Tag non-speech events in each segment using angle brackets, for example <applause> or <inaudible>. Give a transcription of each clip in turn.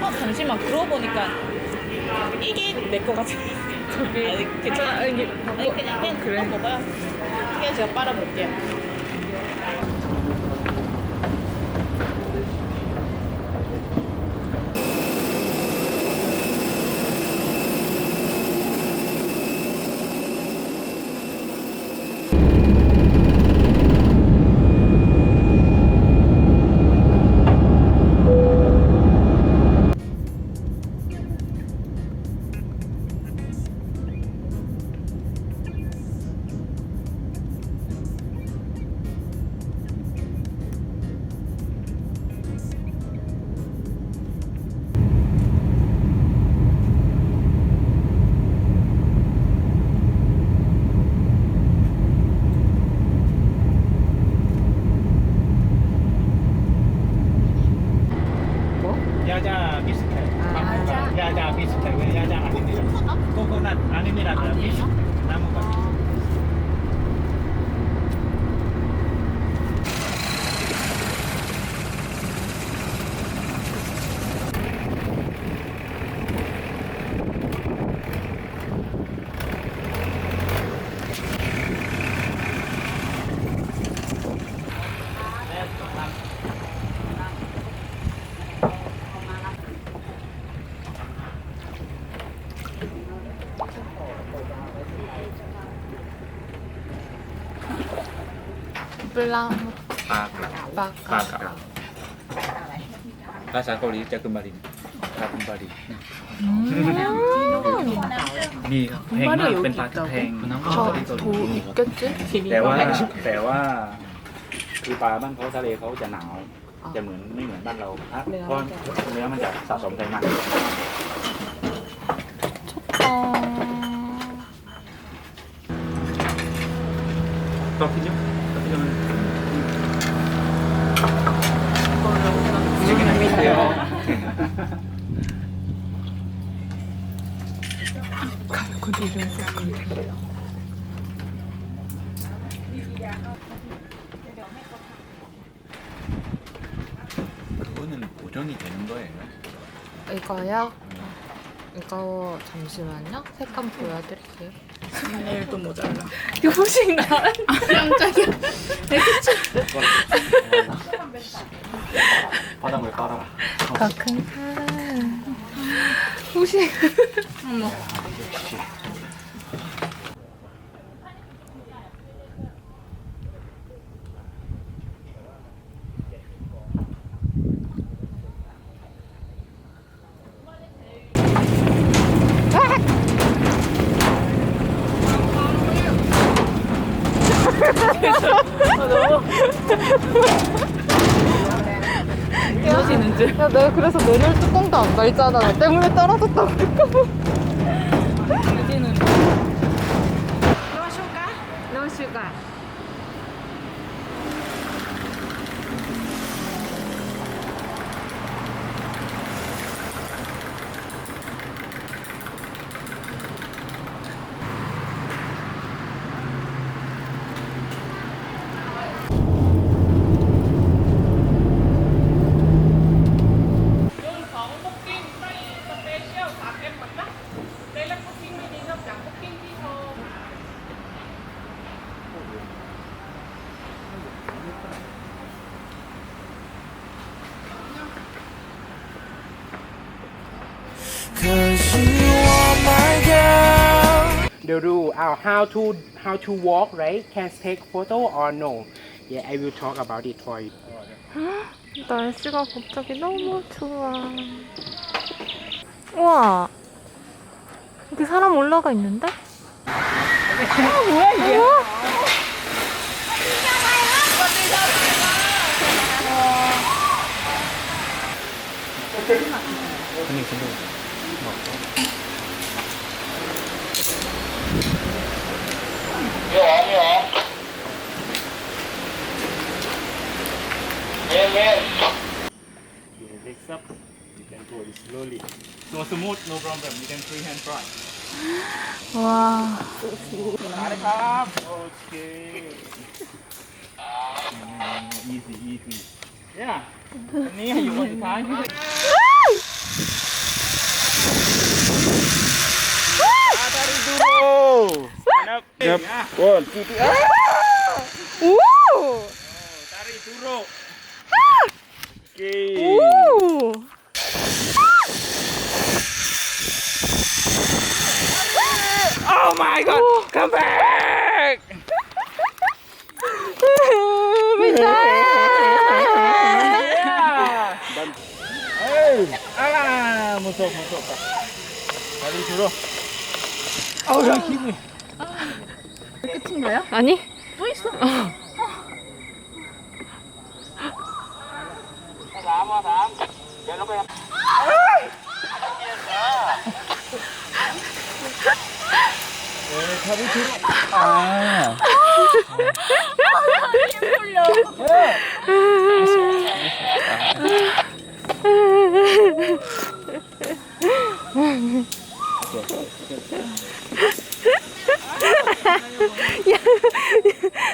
어 잠시만 그러고 보니까 이게 내 거 같아. 저기 아니, 괜찮아. 아니, 아니 그냥 그냥 그래 먹어요. 그냥 제가 빨아볼게요. 블랑 ปลากระ 막 ปลากระภาษาเกาหลีจะกุมบารินปลากุมบารินมีครับแพงมากเป็นปลาที่แพงชอบที่เกาหลี 있겠지? แต่ว่าแต่ว่า คือปลาบ้านเขาทะเลเขาจะหนาว จะเหมือนไม่เหมือนบ้านเราครับเพราะเนื้อมันจะสะสมไขมัน ต้องกินเยอะต้องกินเย 그거는 보정이 되는 거예요. 이거요? 이거 잠시만요. 색감 보여드릴게요. 내일도 모자라. 요식 나 깜짝이야. <laughs> 바닥을 깔아라. 가큰 후식. 이러시 는 줄. 야, 내가 그래서 내릴 뚜껑도 안 달잖아. 나 때문에 떨어졌다고. 줄. No sugar. The rule uh, how to how to walk right can take photo or no yeah I will talk about it for you 날씨가 갑자기 너무 좋아. 우와. 여기 사람 올라가 있는데? 뭐야 이게? 근데 근데 you lift up you can pull it slowly so smooth no problem you can free hand try 와. มาเลยครับโอเค easy easy yeah อันนี้ให้อยู่คนสุดท้าย Tari dulu. Siap. Siap. One, two, three. Ah! 오! Tari dulu. Oke. 오! Oh my god. Come back. ไม่ใ<laughs> ช่ Yeah. Eh, ah, musuh musuh. Tari dulu. Oh, 야 힘이. 끝인 거야? 아니? 또 있어? Tari dulu. 아.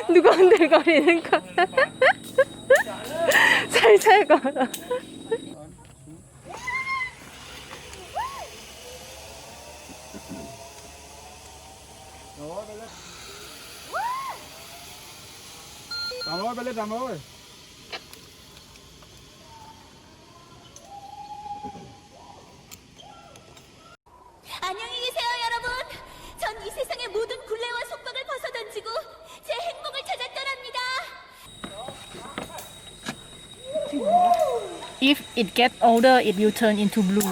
누가 흔들거리는 거야? 살살 걸어. Tama ơi, tama ơi. 안녕히 계세요, 여러분. 전 이 세상의 모든 굴레와 속박을 벗어던지고 제 행복을 찾아 떠납니다. If it gets older, it will turn into blue.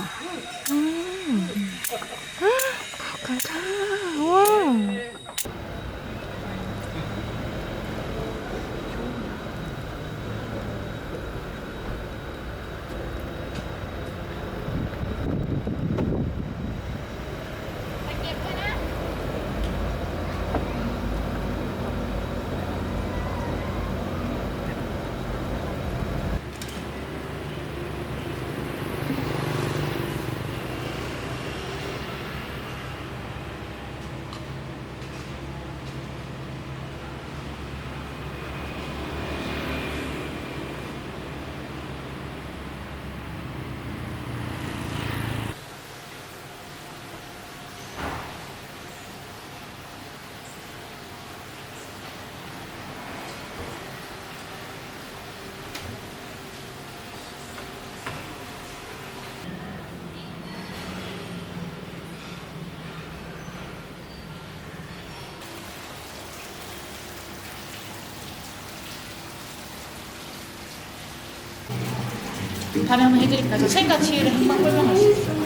다음에 한번 해드릴까요? 저 생과 치유를 한번 설명할 수 있어요.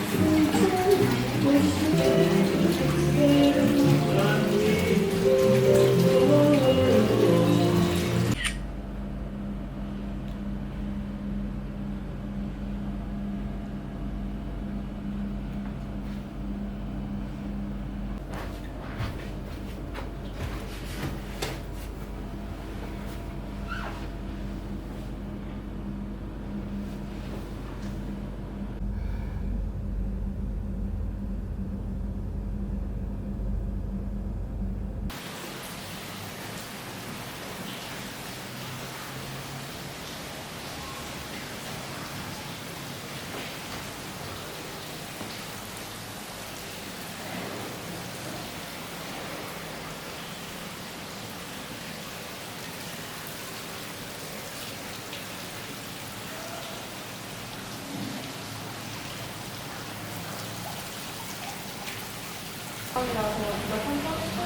가까이라서 누가 상상할 것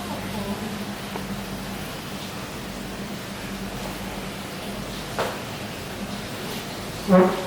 같아요.